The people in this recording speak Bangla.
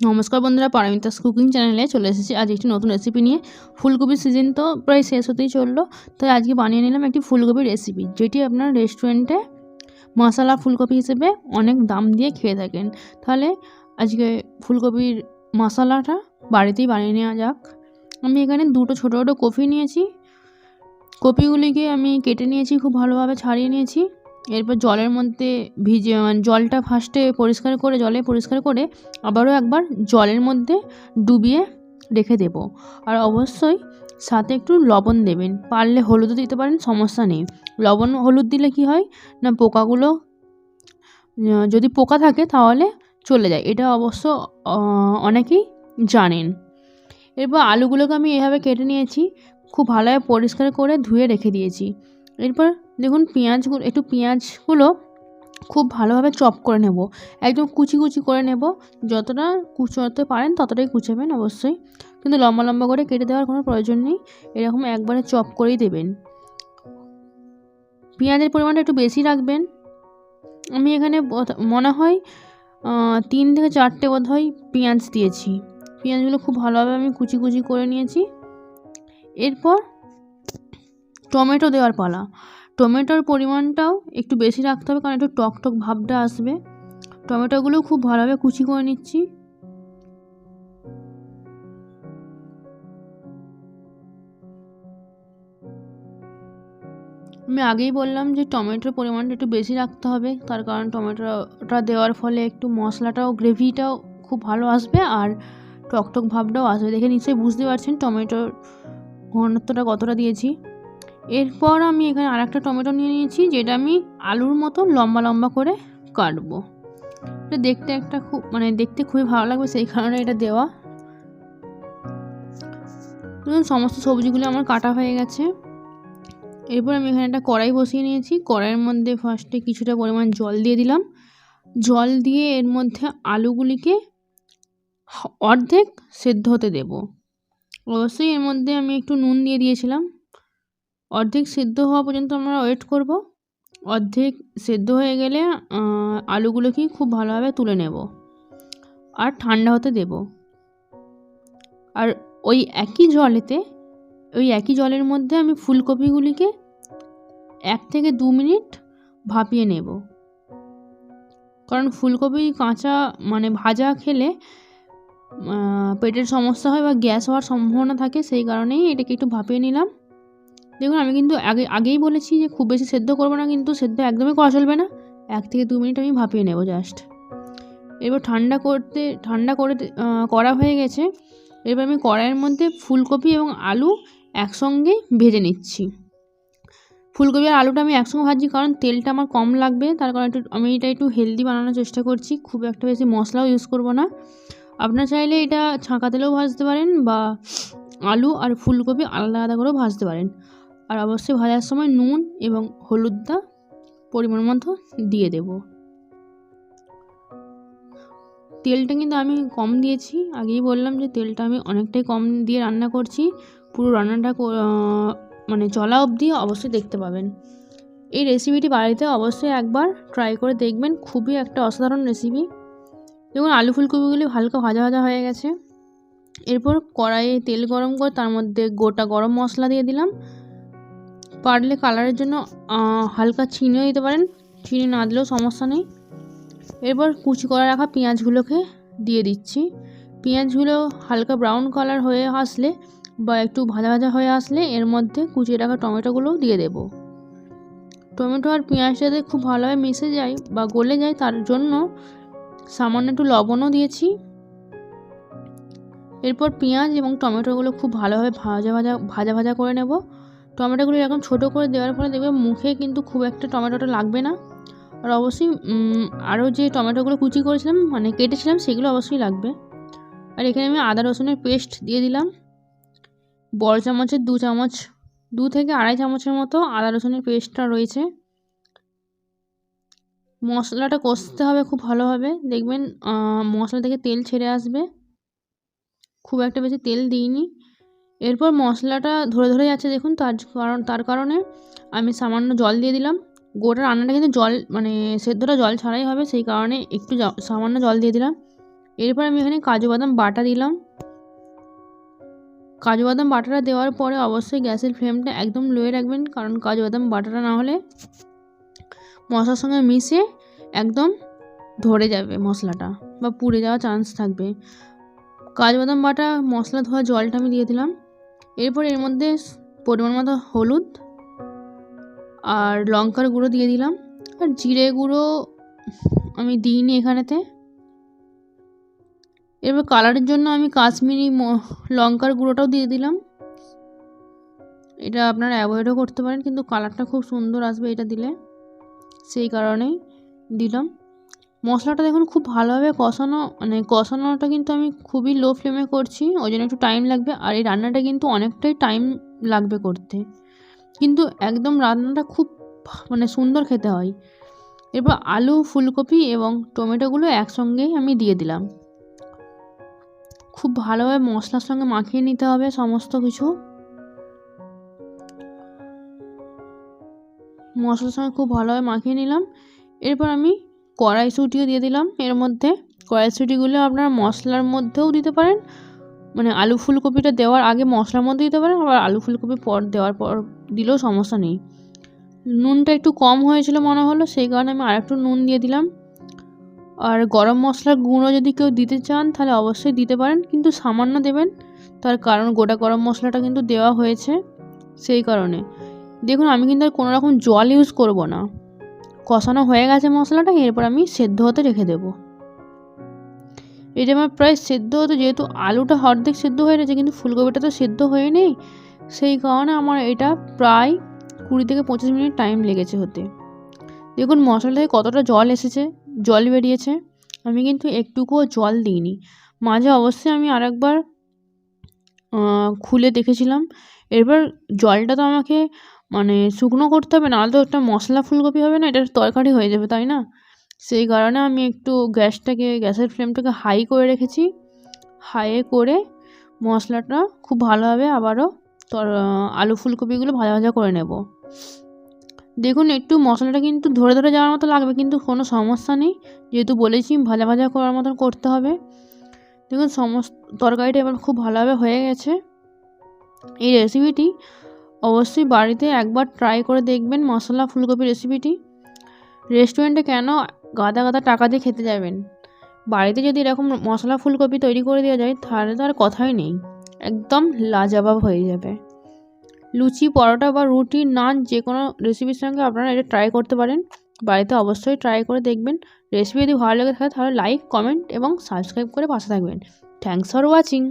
নমস্কার বন্ধুরা, পারমিতাস কুকিং চ্যানেলে চলে এসেছি। আজ একটি নতুন রেসিপি নিয়ে। ফুলকপির সিজন তো প্রায় শেষ হতেই চলল। তাই আজকে বানিয়ে নিলাম একটি ফুলকপির রেসিপি যেটি আপনার রেস্টুরেন্টে মশলা ফুলকপি হিসেবে অনেক দাম দিয়ে খেয়ে থাকেন। তাহলে আজকে ফুলকপির মশলাটা বাড়িতেই বানিয়ে নেওয়া যাক। আমি এখানে দুটো ছোটো ছোটো কপি নিয়েছি। কপিগুলিকে আমি কেটে নিয়েছি, খুব ভালোভাবে ছাড়িয়ে নিয়েছি। এরপর জলের মধ্যে ভিজে মানে জলটা ফার্স্টে পরিষ্কার করে, জলে পরিষ্কার করে আবারও একবার জলের মধ্যে ডুবিয়ে রেখে দেবো। আর অবশ্যই সাথে একটু লবণ দেবেন। পারলে হলুদও দিতে পারেন, সমস্যা নেই। লবণ, হলুদ দিলে কি হয় না, পোকাগুলো যদি পোকা থাকে তাহলে চলে যায়। এটা অবশ্য অনেকেই জানেন। এরপর আলুগুলোকে আমি এভাবে কেটে নিয়েছি। খুব ভালোভাবে পরিষ্কার করে ধুয়ে রেখে দিয়েছি। এরপর দেখুন পেঁয়াজগুলো, একটু পেঁয়াজগুলো খুব ভালোভাবে চপ করে নেব। একদম কুচি কুচি করে নেব। যতটা কুচোতে পারেন ততটাই কুচাবেন অবশ্যই। কিন্তু লম্বা লম্বা করে কেটে দেওয়ার কোনো প্রয়োজন নেই। এরকম একবারে চপ করেই দেবেন। পেঁয়াজের পরিমাণটা একটু বেশি রাখবেন। আমি এখানে মনে হয় তিন থেকে চারটে বোধ হয় পেঁয়াজ দিয়েছি। পেঁয়াজগুলো খুব ভালোভাবে আমি কুচি কুচি করে নিয়েছি। এরপর টমেটো দেওয়ার পালা। টমেটোর পরিমাণটাও একটু বেশি রাখতে হবে, কারণ একটু টক টক ভাবটা আসবে। টমেটোগুলো খুব ভালোভাবে কুচি করে নিচ্ছি। আমি আগেই বললাম যে টমেটোর পরিমাণটা একটু বেশি রাখতে হবে, তার কারণ টমেটোটা দেওয়ার ফলে একটু মশলাটাও, গ্রেভিটাও খুব ভালো আসবে আর টকটক ভাবটাও আসবে। দেখে নিশ্চয়ই বুঝতে পারছেন টমেটোর ঘনত্বটা কতটা দিয়েছি। এরপর আমি এখানে আর একটা টমেটো নিয়ে নিয়েছি, যেটা আমি আলুর মতো লম্বা লম্বা করে কাটবো। এটা দেখতে একটা খুব মানে দেখতে খুবই ভালো লাগবে সেই কারণে এটা দেওয়া। সমস্ত সবজিগুলো আমার কাটা হয়ে গেছে। এরপর আমি এখানে একটা কড়াই বসিয়ে নিয়েছি। কড়াইয়ের মধ্যে ফার্স্টে কিছুটা পরিমাণ জল দিয়ে দিলাম। জল দিয়ে এর মধ্যে আলুগুলিকে অর্ধেক সেদ্ধ হতে দেব। অবশ্যই এর মধ্যে আমি একটু নুন দিয়ে দিয়েছিলাম। অর্ধেক সেদ্ধ হওয়া পর্যন্ত আমরা ওয়েট করব। অর্ধেক সেদ্ধ হয়ে গেলে আলুগুলোকে খুব ভালোভাবে তুলে নেব আর ঠান্ডা হতে দেব। আর ওই একই জলেতে, ওই একই জলের মধ্যে আমি ফুলকপিগুলিকে এক থেকে দু মিনিট ভাপিয়ে নেব। কারণ ফুলকপি কাঁচা মানে ভাজা খেলে পেটের সমস্যা হয় বা গ্যাস হওয়ার সম্ভাবনা থাকে, সেই কারণেই এটাকে একটু ভাপিয়ে নিলাম। দেখুন, আমি কিন্তু আগে, আগেই বলেছি যে খুব বেশি সেদ্ধ করব না, কিন্তু সেদ্ধ একদমই করা চলবে না। এক থেকে দু মিনিট আমি ভাপিয়ে নেব জাস্ট এবার ঠান্ডা করতে, ঠান্ডা করে করা হয়ে গেছে। এবার আমি কড়াইয়ের মধ্যে ফুলকপি এবং আলু একসঙ্গে ভেজে নিচ্ছি। ফুলকপি আর আলুটা আমি একসঙ্গে ভাজছি, কারণ তেলটা আমার কম লাগবে, তার কারণ একটু, আমি এটা একটু হেলদি বানানোর চেষ্টা করছি, খুব একটা বেশি মশলাও ইউজ করব না। আপনার চাইলে এটা ছাঁকা তেলেও ভাজতে পারেন বা আলু আর ফুলকপি আলাদা আলাদা করেও ভাজতে পারেন। আর অবশ্যই ভাজার সময় নুন এবং হলুদটা পরিমাণ মতো দিয়ে দেব। তেলটা কিন্তু আমি কম দিয়েছি। আগেই বললাম যে তেলটা আমি অনেকটাই কম দিয়ে রান্না করছি। পুরো রান্নাটা মানে চলা অবধি অবশ্যই দেখতে পাবেন। এই রেসিপিটি বাড়িতে অবশ্যই একবার ট্রাই করে দেখবেন। খুবই একটা অসাধারণ রেসিপি দেখুন, আলু ফুলকপিগুলি হালকা ভাজা ভাজা হয়ে গেছে। এরপর কড়াইয়ে তেল গরম করে তার মধ্যে গোটা গরম মশলা দিয়ে দিলাম। পারলে কালারের জন্য হালকা চিনিও দিতে পারেন। চিনি না দিলেও সমস্যা নেই। এরপর কুচি করে রাখা পেঁয়াজগুলোকে দিয়ে দিচ্ছি। পেঁয়াজগুলো হালকা ব্রাউন কালার হয়ে আসলে বা একটু ভাজা ভাজা হয়ে আসলে এর মধ্যে কুচিয়ে রাখা টমেটোগুলোও দিয়ে দেব। টমেটো আর পেঁয়াজটাতে খুব ভালোভাবে মিশে যায় বা গলে যায়, তার জন্য সামান্য একটু লবণও দিয়েছি। এরপর পেঁয়াজ এবং টমেটোগুলো খুব ভালোভাবে ভাজা ভাজা ভাজা ভাজা করে নেব। টমেটোগুলো এরকম ছোটো করে দেওয়ার ফলে দেখবে মুখে কিন্তু খুব একটা টমেটোটা লাগবে না। আর অবশ্যই আরও যে টমেটোগুলো কুচি করেছিলাম মানে কেটেছিলাম, সেগুলো অবশ্যই লাগবে। আর এখানে আমি আদা রসুনের পেস্ট দিয়ে দিলাম। বড় চামচের দু চামচ, দু থেকে আড়াই চামচের মতো আদা রসুনের পেস্টটা রয়েছে। মশলাটা কষতে হবে খুব ভালোভাবে। দেখবেন মশলা থেকে তেল ছেড়ে আসবে। খুব একটা বেশি তেল দিইনি। এরপর মশলাটা ধরে ধরে যাচ্ছে দেখুন, তার কারণ, তার কারণে আমি সামান্য জল দিয়ে দিলাম। গোটা রান্নাটা কিন্তু জল মানে সেদ্ধটা জল ছাড়াই হবে, সেই কারণে একটু সামান্য জল দিয়ে দিলাম। এরপর আমি এখানে কাজু বাদাম বাটা দিলাম। কাজু বাদাম বাটাটা দেওয়ার পরে অবশ্যই গ্যাসের ফ্লেমটা একদম লোয়ে রাখবেন, কারণ কাজু বাদাম বাটাটা না হলে মশলার সঙ্গে মিশে একদম ধরে যাবে মশলাটা বা পুড়ে যাওয়ার চান্স থাকবে। কাজু বাদাম বাটা, মশলা ধোয়া জলটা আমি দিয়ে দিলাম। এরপর এর মধ্যে পরিমাণ মতো হলুদ আর লঙ্কার গুঁড়ো দিয়ে দিলাম। আর জিরে গুঁড়ো আমি দিইনি এখানেতে। এবার কালারের জন্য আমি কাশ্মীরি লঙ্কার গুঁড়োটাও দিয়ে দিলাম। এটা আপনারা অ্যাভয়েডও করতে পারেন, কিন্তু কালারটা খুব সুন্দর আসবে এটা দিলে। সেই কারণেই দিলাম। মশলাটা দেখুন খুব ভালোভাবে কষানো মানে কষানোটা কিন্তু আমি খুবই লো ফ্লেমে করছি, ওই জন্য একটু টাইম লাগবে। আর এই রান্নাটা কিন্তু অনেকটাই টাইম লাগবে করতে। কিন্তু একদম রান্নাটা খুব মানে সুন্দর খেতে হয়। এরপর আলু, ফুলকপি এবং টমেটোগুলো একসঙ্গেই আমি দিয়ে দিলাম। খুব ভালোভাবে মশলার সঙ্গে মাখিয়ে নিতে হবে সমস্ত কিছু। মশলার সঙ্গে খুব ভালোভাবে মাখিয়ে নিলাম। এরপর আমি কড়াইশুঁটিও দিয়ে দিলাম এর মধ্যে। কড়াইশুঁটিগুলো আপনারা মশলার মধ্যেও দিতে পারেন। মানে আলু ফুলকপিটা দেওয়ার আগে মশলার মধ্যে দিতে পারেন, আবার আলু ফুলকপি পর দেওয়ার পর দিলেও সমস্যা নেই। নুনটা একটু কম হয়েছিল মনে হলো, সেই কারণে আমি আরেকটু নুন দিয়ে দিলাম। আর গরম মশলার গুঁড়ো যদি কেউ দিতে চান, তাহলে অবশ্যই দিতে পারেন, কিন্তু সামান্য দেবেন। তার কারণ গোটা গরম মশলাটা কিন্তু দেওয়া হয়েছে সেই কারণে। দেখুন, আমি কিন্তু আর কোনো রকম জল ইউজ করব না। কষানো হয়ে গেছে মশলাটা এরপর আমি সেদ্ধ হতে রেখে দেবো। এটা আমার প্রায় সেদ্ধ হতে, যেহেতু আলুটা অর্ধেক সেদ্ধ হয়ে গেছে, কিন্তু ফুলকপিটা তো সেদ্ধ হয়ে নেই, সেই কারণে আমার এটা প্রায় কুড়ি থেকে পঁচিশ মিনিট টাইম লেগেছে হতে। দেখুন মশলা থেকে কতটা জল এসেছে, জল বেরিয়েছে, আমি কিন্তু একটুকুও জল দিইনি। মাঝে অবশ্যই আমি আরেকবার খুলে দেখেছিলাম, এরপর জলটা তো আমাকে মানে শুকনো করতে হবে, নাহলে তো একটা মশলা ফুলকপি হবে না এটা তরকারি হয়ে যাবে, তাই না? সেই কারণে আমি একটু গ্যাসটাকে, গ্যাসের ফ্লেমটাকে হাই করে রেখেছি। হাইয়ে করে মশলাটা খুব ভালোভাবে আবারও তর, আলু ফুলকপিগুলো ভাজা ভাজা করে নেব। দেখুন, একটু মশলাটা কিন্তু ধরে ধরে যাওয়ার মতো লাগবে, কিন্তু কোনো সমস্যা নেই। যেহেতু বলেছি, ভাজা ভাজা করার মতন করতে হবে। দেখুন, সমস্ত তরকারিটা এবার খুব ভালোভাবে হয়ে গেছে। এই রেসিপিটি অবশ্যই বাড়িতে একবার ট্রাই করে দেখবেন মশলা ফুলকপি রেসিপিটি রেস্টুরেন্টে কেন গাদা গাদা টাকা দিয়ে খেতে যাবেন? বাড়িতে যদি এরকম মশলা ফুলকপি তৈরি করে দেওয়া যায়, তাহলে তো আর কথাই নেই। একদম লাজবাব হয়ে যাবে। লুচি, পরোটা বা রুটি, নান যে কোনো রেসিপির সঙ্গে আপনারা এটা ট্রাই করতে পারেন। বাড়িতে অবশ্যই ট্রাই করে দেখবেন। রেসিপি যদি ভালো লেগে থাকে, তাহলে লাইক কমেন্ট এবং সাবস্ক্রাইব করে পাশে থাকবেন। Thanks for watching